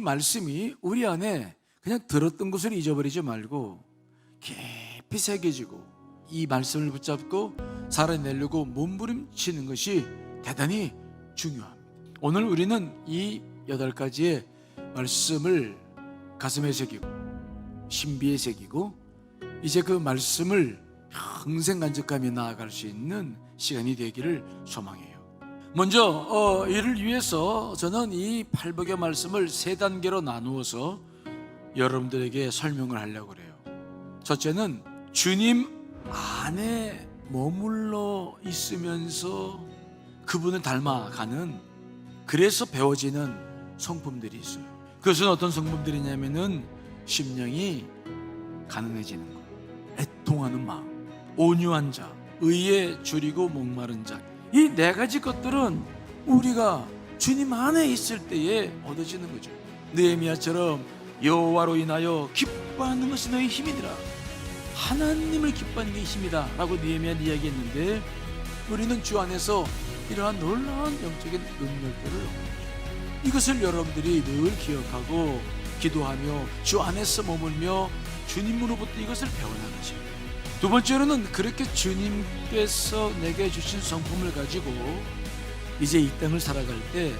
말씀이 우리 안에 그냥 들었던 것을 잊어버리지 말고 깊이 새겨지고 이 말씀을 붙잡고 살아내려고 몸부림치는 것이 대단히 중요합니다. 오늘 우리는 이 여덟 가지의 말씀을 가슴에 새기고 신비에 새기고 이제 그 말씀을 평생 간직하며 나아갈 수 있는 시간이 되기를 소망해요. 먼저 어, 이를 위해서 저는 이 팔복의 말씀을 세 단계로 나누어서 여러분들에게 설명을 하려고 그래요. 첫째는 주님 안에 머물러 있으면서 그분을 닮아가는 그래서 배워지는 성품들이 있어요. 그것은 어떤 성품들이냐면은 심령이 가난해지는 것, 애통하는 마음, 온유한 자, 의에 줄이고 목마른 자. 이 네 가지 것들은 우리가 주님 안에 있을 때에 얻어지는 거죠. 느헤미야처럼 여호와로 인하여 기뻐하는 것이 너의 힘이니라. 하나님을 기뻐하는 게 힘이다라고 느헤미야 이야기했는데 우리는 주 안에서 이러한 놀라운 영적인 능력들을 얻는. 이것을 여러분들이 늘 기억하고 기도하며 주 안에서 머물며 주님으로부터 이것을 배워나가죠. 두 번째로는 그렇게 주님께서 내게 주신 성품을 가지고 이제 이 땅을 살아갈 때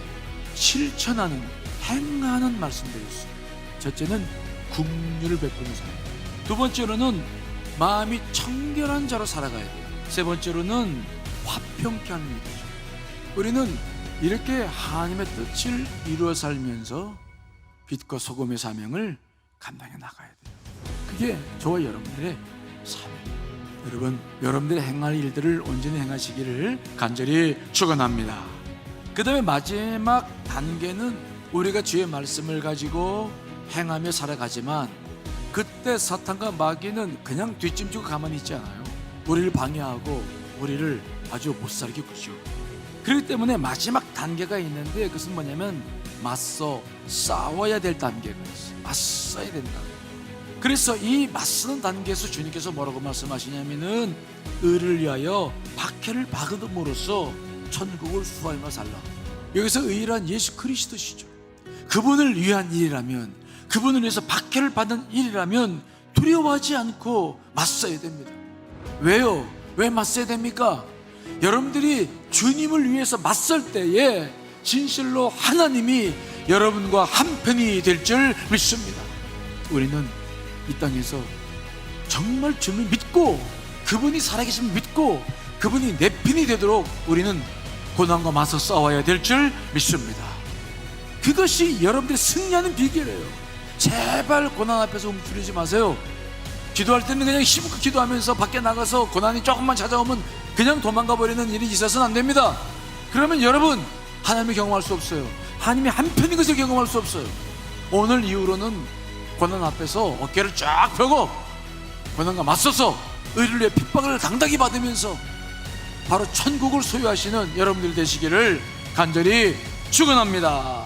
실천하는 행하는 말씀들이 있어요. 첫째는 국률을 베푸는 삶. 두 번째로는 마음이 청결한 자로 살아가야 돼요. 세 번째로는 화평케 하는 일이죠. 우리는 이렇게 하나님의 뜻을 이루어 살면서 빛과 소금의 사명을 감당해 나가야 돼요. 그게 저와 여러분들의 사명이에요. 여러분, 여러분들의 행할 일들을 온전히 행하시기를 간절히 축원합니다. 그 다음에 마지막 단계는 우리가 주의 말씀을 가지고 행하며 살아가지만 그때 사탄과 마귀는 그냥 뒷짐지고 가만히 있지 않아요. 우리를 방해하고 우리를 아주 못 살게 구죠. 그렇기 때문에 마지막 단계가 있는데 그것은 뭐냐면 맞서 싸워야 될 단계가 있어요. 맞서야 된다. 그래서 이 맞서는 단계에서 주님께서 뭐라고 말씀하시냐면은 의를 위하여 박해를 받음으로써 천국을 수하며 살라. 여기서 의란 예수 그리스도시죠. 그분을 위한 일이라면 그분을 위해서 박해를 받는 일이라면 두려워하지 않고 맞서야 됩니다. 왜요? 왜 맞서야 됩니까? 여러분들이 주님을 위해서 맞설 때에 진실로 하나님이 여러분과 한편이 될 줄 믿습니다. 우리는 이 땅에서 정말 주님을 믿고 그분이 살아계심을 믿고 그분이 내 편이 되도록 우리는 고난과 맞서 싸워야 될 줄 믿습니다. 그것이 여러분들이 승리하는 비결이에요. 제발 고난 앞에서 움츠리지 마세요. 기도할 때는 그냥 힘껏 기도하면서 밖에 나가서 고난이 조금만 찾아오면 그냥 도망가 버리는 일이 있어서는 안 됩니다. 그러면 여러분 하나님을 경험할 수 없어요. 하나님이 한편인 것을 경험할 수 없어요. 오늘 이후로는 고난 앞에서 어깨를 쫙 펴고 고난과 맞서서 의를 위해 핍박을 당당히 받으면서 바로 천국을 소유하시는 여러분들 되시기를 간절히 축원합니다.